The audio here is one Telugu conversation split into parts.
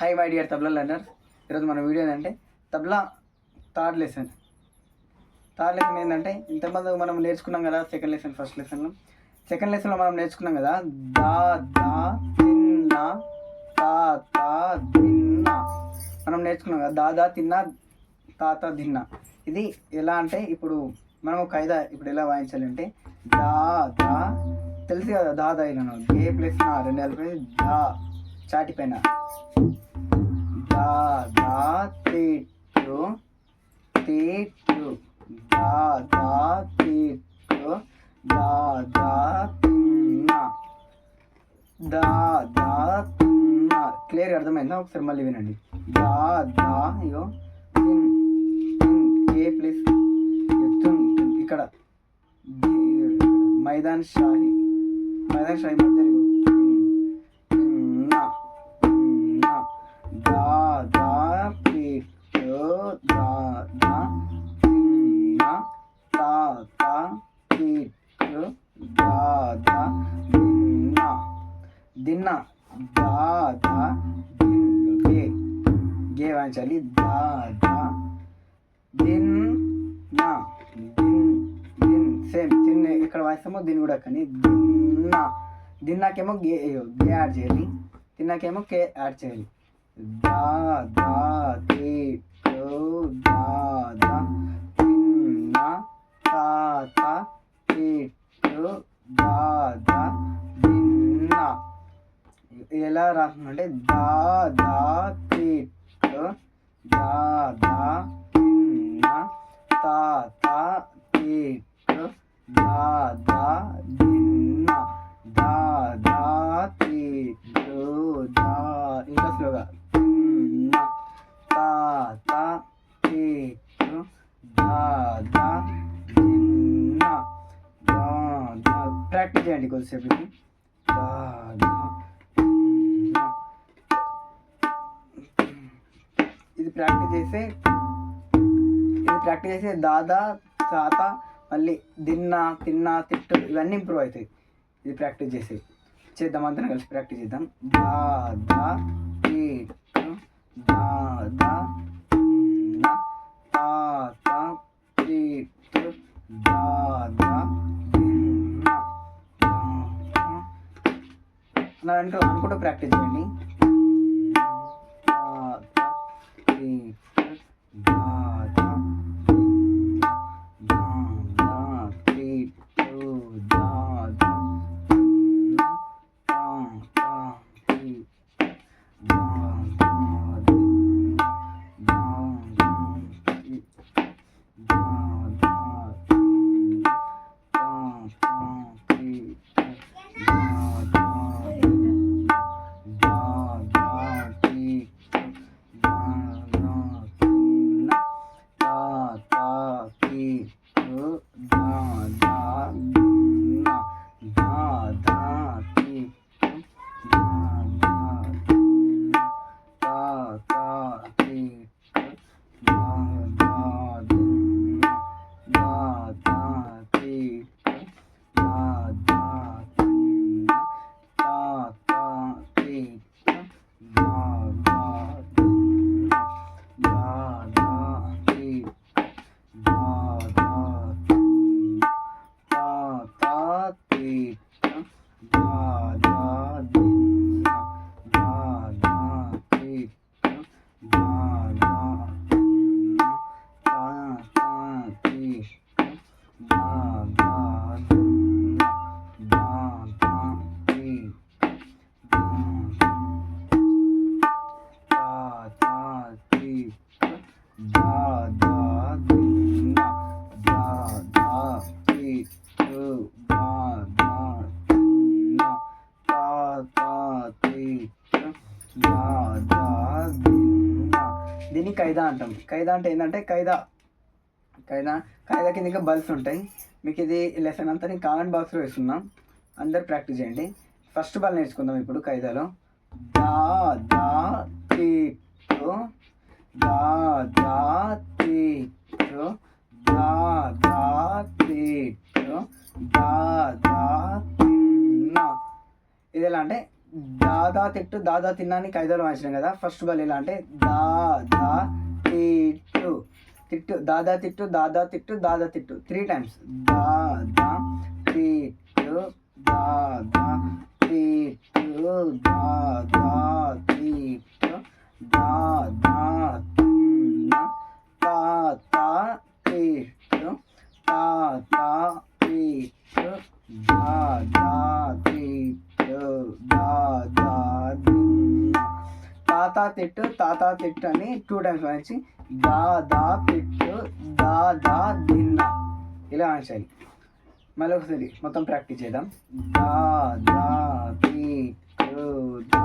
Hi my dear tabla learner ఈరోజు మన వీడియో ఏంటంటే tabla third lesson third lesson ఏంటంటే ఇంతమంది మనం నేర్చుకున్నాం కదా సెకండ్ లెసన్ ఫస్ట్ లెసన్లో సెకండ్ లెసన్లో మనం నేర్చుకున్నాం కదా దా దా తిన్న తా తా దిన్న మనం నేర్చుకున్నాం కదా దాదా తిన్న తాత తిన్న ఇది ఎలా అంటే ఇప్పుడు మనం ఒక ఐదా ఇప్పుడు ఎలా వాయించాలంటే దా దా తెలుసు కదా దా దా ఇలా ఏ ప్లస్ నా రెండు కలిపి దా చాటి పైన. దా దా తిట్టు దాదా దా దా దా దా తిన్న. దా దా తిన్న. క్లియర్ అర్థమైందా? ఒకసారి మళ్ళీ వినండి. దా దా తిన్ తిన్ ఏ ప్లేస్? తున్ ఇక్కడ. మైదాన్ షాహి. మైదాన్ షాహి మధ్య వాయిస్ ఏమో దీన్ని కూడా కానీ దిన్న దిన్నాకేమో గే గే యాడ్ చేయాలి. తిన్నాకేమో కే యాడ్ చేయాలి. దా దా తే దా దా తిన్న తా తా తే దా దా దిన్న. ఎలా రాస్తుందంటే దా దా తే దా దా తిన్న తా తా తే దా దా దిన్న దా దా తే తో దా ఇంకా స్లోగా తిన్న తా తా తే దా దా దిన్న దా దా ప్రాక్టీస్ చేయండి కొద్దిసేపు ఇది. దా దా ఇది ప్రాక్టీస్ చేస్తే ఇది ప్రాక్టీస్ చేస్తే దాదా తాత మళ్ళీ తిన్నా తిన్నా తిట్టు ఇవన్నీ ఇంప్రూవ్ అవుతాయి. ఇది ప్రాక్టీస్ చేసి చేద్దాం అంతా కలిసి ప్రాక్టీస్ చేద్దాం. దా దా తిట్టు దా దా తిన్న తా తా తిట్టు దా దా అలా అనుకుంటూ ప్రాక్టీస్ చేయండి. దా ఖైదా అంటాం. ఖైదా అంటే ఏంటంటే ఖైదా. ఖైదా ఖైదా కింద ఇంకా బల్స్ ఉంటాయి. మీకు ఇది లెసన్ అంతా నేను కామెంట్ బాక్స్లో వేస్తున్నాం. అందరు ప్రాక్టీస్ చేయండి. ఫస్ట్ బాల్ నేర్చుకుందాం ఇప్పుడు ఖైదాలో. దా దా తిట్టు దా దా తిట్టు దా దా తిట్టు దా దా తిన్న ఇది ఎలా అంటే దాదా తిట్టు దాదా తిన్నానికి ఐదారు మార్చినాం కదా. ఫస్ట్ బాల్ ఎలా అంటే దాదా తిట్టు తిట్టు దాదా తిట్టు దాదా తిట్టు దాదా తిట్టు. త్రీ టైమ్స్ దాదా తిట్టు దాదా తిట్టు దాదా తిట్టు దాదా తిన్న తాత తిట్టు. తాత తిట్టు తాతా తిట్టు అని టూ టైమ్స్ వాయించి దాదా తిట్టు దాదా దిన్న. ఇలా వాయించాలి మళ్ళీ ఒకసారి మొత్తం ప్రాక్టీస్ చేద్దాం. దాదా తిట్టు దా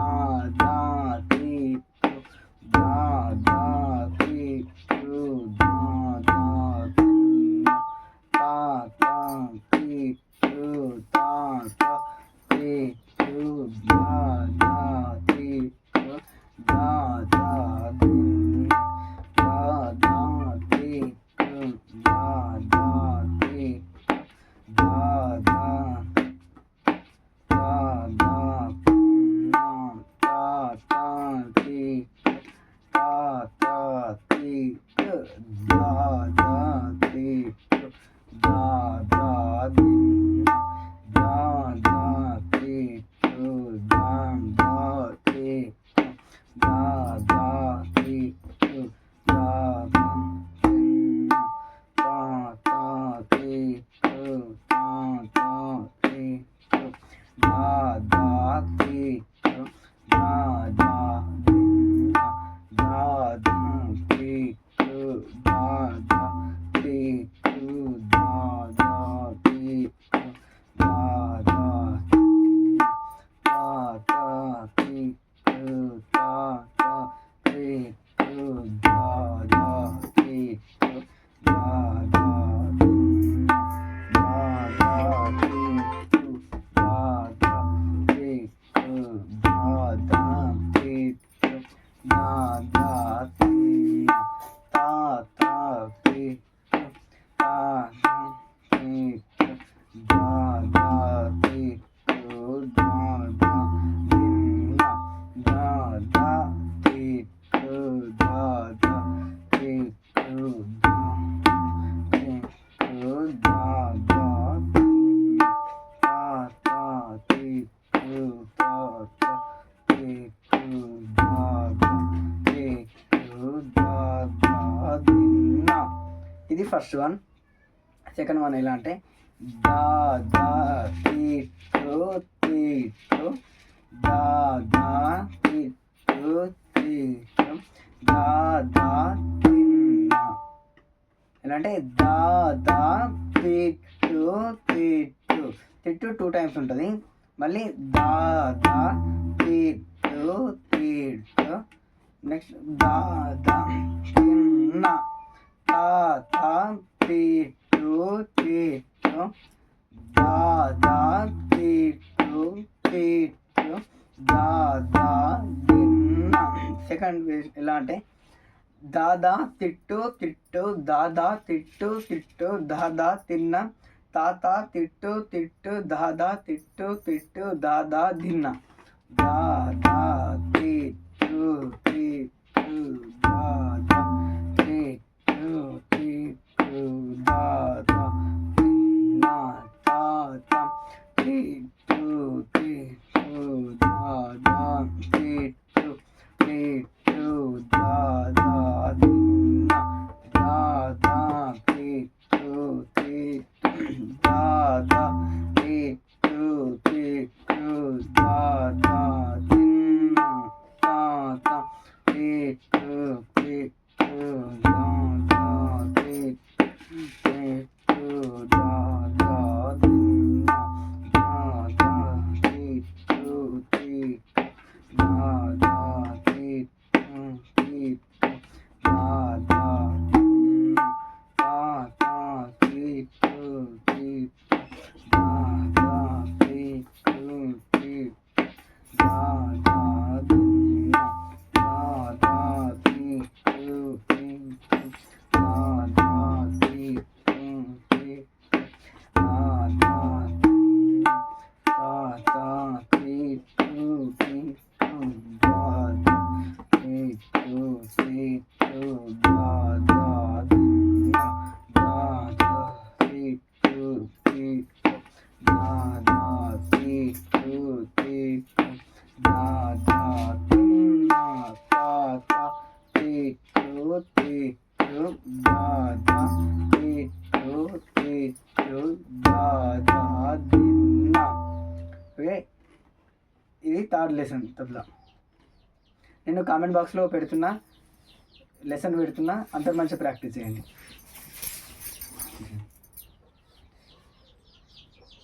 ఫస్ట్ వన్ సెకండ్ వన్ ఎలా అంటే దాదా తిట్టు తిట్టు దాదా తిట్టు తిట్టు దాదా తిన్న. ఎలా అంటే దాదా తిట్టు తిట్టు తిట్టు టూ. టైమ్స్ ఉంటుంది. మళ్ళీ దాదా తిట్టు తిట్టు నెక్స్ట్ దాదా తాత తీటు తిట్టు దాదా తిట్టు తీటు దాదా దిన్న సెకండ్ ఎలా అంటే దాదా తిట్టు తిట్టు దాదా తిట్టు తిట్టు దాదా తిన్న తాత తిట్టు తిట్టు దాదా తిట్టు తిట్టు దాదా దిన్న దాదా తిట్టు తిట్టు తిట్టు దా దా తి కు ఓకే ఇది థర్డ్ లెసన్ తబలా. నేను కామెంట్ బాక్స్లో పెడుతున్నా లెసన్ పెడుతున్నా అందరు మంచిగా ప్రాక్టీస్ చేయండి.